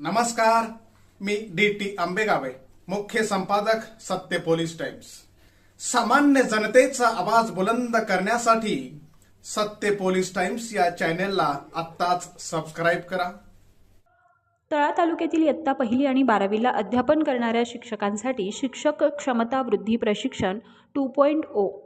नमस्कार मी D T आंबेगावे मुख्य संपादक सत्य पोलीस टाइम्स. सामान्य जनतेचा आवाज बुलंद करण्यासाठी सत्य पोलीस टाइम्स या चॅनेलला आत्ताच सबस्क्राईब करा. तळा तालुक्यातील इयत्ता पहिली आणि बारावीला अध्यापन करणाऱ्या शिक्षकांसाठी शिक्षक क्षमता वृद्धी प्रशिक्षण टू पॉईंट ओ.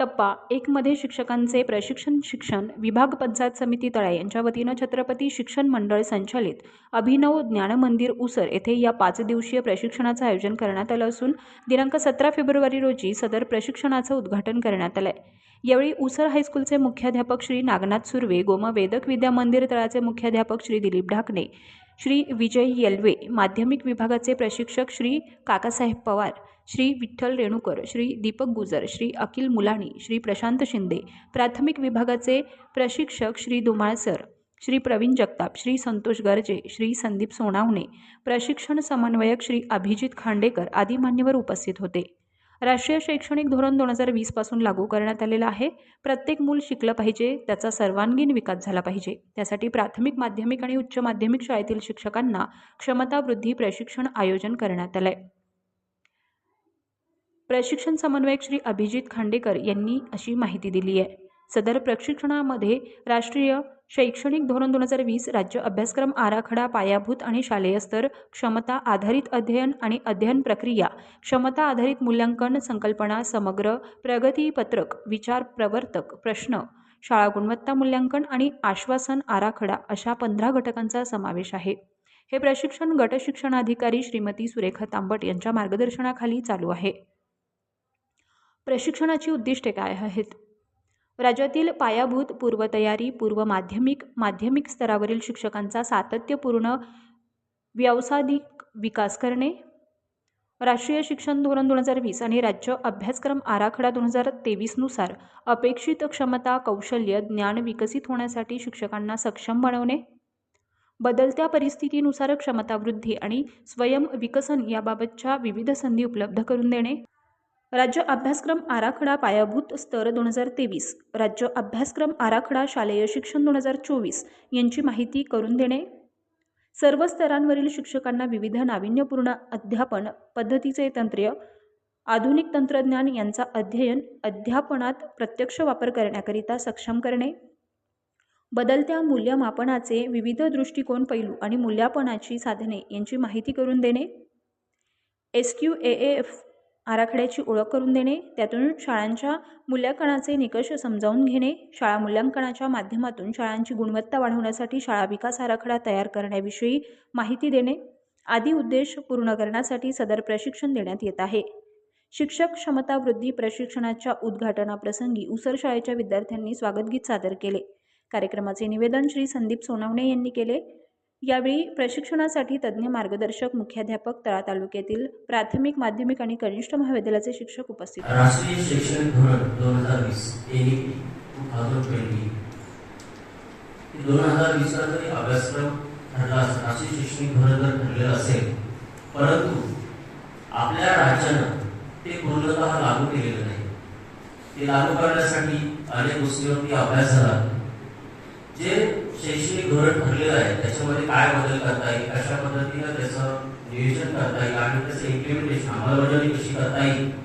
टप्पा एकमध्ये शिक्षकांचे प्रशिक्षण शिक्षण विभाग पंचायत समिती तळाई यांच्या वतीनं छत्रपती शिक्षण मंडळ संचालित अभिनव ज्ञानमंदिर उसर येथे या पाच दिवसीय प्रशिक्षणाचं आयोजन करण्यात आलं असून दिनांक सतरा फेब्रुवारी रोजी सदर प्रशिक्षणाचं उद्घाटन करण्यात आलं आहे यावेळी उसर हायस्कूलचे मुख्याध्यापक श्री नागनाथ सुर्वे गोमा वेदक विद्या मंदिर तळाचे मुख्याध्यापक श्री दिलीप ढाकणे श्री विजय येल्वे माध्यमिक विभागाचे प्रशिक्षक श्री काकासाहेब पवार श्री विठ्ठल रेणुकर श्री दीपक गुजर श्री अखिल मुलाणी श्री प्रशांत शिंदे प्राथमिक विभागाचे प्रशिक्षक श्री धुमाळ सर श्री प्रवीण जगताप श्री संतोष गर्जे श्री संदीप सोनावणे प्रशिक्षण समन्वयक श्री अभिजित खांडेकर आदी मान्यवर उपस्थित होते. राष्ट्रीय शैक्षणिक धोरण दोन हजार वीसपासून लागू करण्यात आलेलं आहे. प्रत्येक मूल शिकलं पाहिजे त्याचा सर्वांगीण विकास झाला पाहिजे. त्यासाठी प्राथमिक माध्यमिक आणि उच्च माध्यमिक शाळेतील शिक्षकांना क्षमतावृद्धी प्रशिक्षण आयोजन करण्यात आलं आहे प्रशिक्षण समन्वयक श्री अभिजित खांडेकर यांनी अशी माहिती दिली आहे. सदर प्रशिक्षणामध्ये राष्ट्रीय शैक्षणिक धोरण दोन हजार वीस राज्य अभ्यासक्रम आराखडा पायाभूत आणि शालेय स्तर क्षमता आधारित अध्ययन आणि अध्ययन प्रक्रिया क्षमता आधारित मूल्यांकन संकल्पना समग्र प्रगतीपत्रक विचार प्रवर्तक प्रश्न शाळा गुणवत्ता मूल्यांकन आणि आश्वासन आराखडा अशा पंधरा घटकांचा समावेश आहे. हे प्रशिक्षण गट शिक्षणाधिकारी श्रीमती सुरेखा तांबट यांच्या मार्गदर्शनाखाली चालू आहे. प्रशिक्षणाची उद्दिष्टे काय आहेत? राज्यातील पायाभूत पूर्वतयारी पूर्व माध्यमिक माध्यमिक स्तरावरील शिक्षकांचा सातत्यपूर्ण व्यावसायिक विकास करणे राष्ट्रीय शिक्षण धोरण दोन हजार वीस आणि राज्य अभ्यासक्रम आराखडा दोन हजार तेवीसनुसार अपेक्षित क्षमता कौशल्य ज्ञान विकसित होण्यासाठी शिक्षकांना सक्षम बनवणे बदलत्या परिस्थितीनुसार क्षमता वृद्धी आणि स्वयं विकसन याबाबतच्या विविध संधी उपलब्ध करून देणे राज्य अभ्यासक्रम आराखडा पायाभूत स्तर दोन हजार तेवीस. राज्य अभ्यासक्रम आराखडा शालेय शिक्षण दोन हजार चोवीस यांची माहिती करून देणे. सर्व स्तरांवरील शिक्षकांना विविध नाविन्यपूर्ण अध्यापन पद्धतीचे तंत्र्य आधुनिक तंत्रज्ञान यांचा अध्ययन अध्यापनात प्रत्यक्ष वापर करण्याकरिता सक्षम करणे. बदलत्या मूल्यमापनाचे विविध दृष्टिकोन पैलू आणि मूल्यापनाची साधने यांची माहिती करून देणे. एस क्यू ए एफ आराखड्याची ओळख करून देणे त्यातून शाळांच्या मूल्यांकनाचे निकष समजावून घेणे शाळा मूल्यांकनाच्या माध्यमातून शाळांची गुणवत्ता वाढवण्यासाठी शाळा विकास आराखडा तयार करण्याविषयी माहिती देणे आदी उद्देश पूर्ण करण्यासाठी सदर प्रशिक्षण देण्यात येत आहे. शिक्षक क्षमता वृद्धी प्रशिक्षणाच्या उद्घाटनाप्रसंगी उसर शाळेच्या विद्यार्थ्यांनी स्वागतगीत सादर केले. कार्यक्रमाचे निवेदन श्री संदीप सोनवणे यांनी केले. यावेळी प्रशिक्षणासाठी तज्ज्ञ मार्गदर्शक मुख्याध्यापक तळा तालुक्यातील प्राथमिक माध्यमिक आणि कनिष्ठ महाविद्यालयाचे शिक्षक उपस्थित राष्ट्रीय शैक्षणिक धोरण दोन हजार वीस दोन हजार वीसला जरी अभ्यासक्रम ठरला राष्ट्रीय शैक्षणिक धोरण जर ठरलेलं असेल परंतु आपल्या राज्यानं ते पूर्णत लागू केलेलं नाही. ते लागू करण्यासाठी अनेक गोष्टीवरती अभ्यास झाला. जे शैक्षणिक धोरण ठरलेलं आहे. त्याच्यामध्ये काय बदल करता येईल? कशा पद्धतीनं त्याचं नियोजन करता येईल? आणि त्याचं इम्प्लिमेंटेशन अंमलबजावणी कशी करता येईल?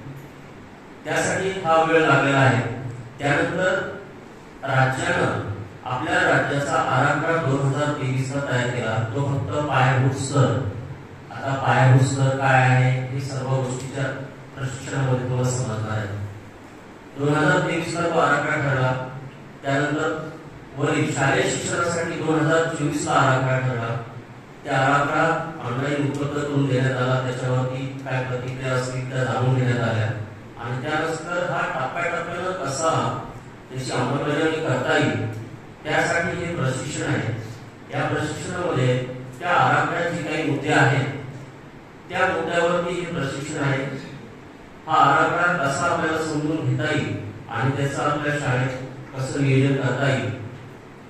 त्यासाठी हा वेळ लागलेला आहे. त्यानंतर राज्यानं आपल्या राज्याचा आराखडा दोन हजार तेवीसला तयार केला. तो फक्त पायाभूत स्तर आता पायाभूत स्तर काय आहे? हे सर्व गोष्टीच्या प्रशिक्षणामध्ये तुम्हाला समजणार आहे. दोन हजार तेवीसला तो आराखडा ठरला. त्यानंतर व शालेय शिक्षणासाठी दोन हजार चोवीसला आराखडा ठरला. त्या आराखडा ऑनलाईन उपलब्ध करून देण्यात आला. त्याच्यावरती काय प्रतिक्रिया असतील त्या जाणून घेण्यात आल्या. आणि त्यानंतर हा टप्प्याटप्प्यानं कसा त्याची अंमलबजावणी करता येईल त्यासाठी हे प्रशिक्षण आहे. या प्रशिक्षणामध्ये त्या आराखड्याचे काही मुद्दे आहेत. त्या मुद्द्यावरती हे प्रशिक्षण आहे. हा आराखडा कसा आपल्याला समजून घेता येईल आणि त्याचा आपल्या शाळेत कसं नियोजन करता येईल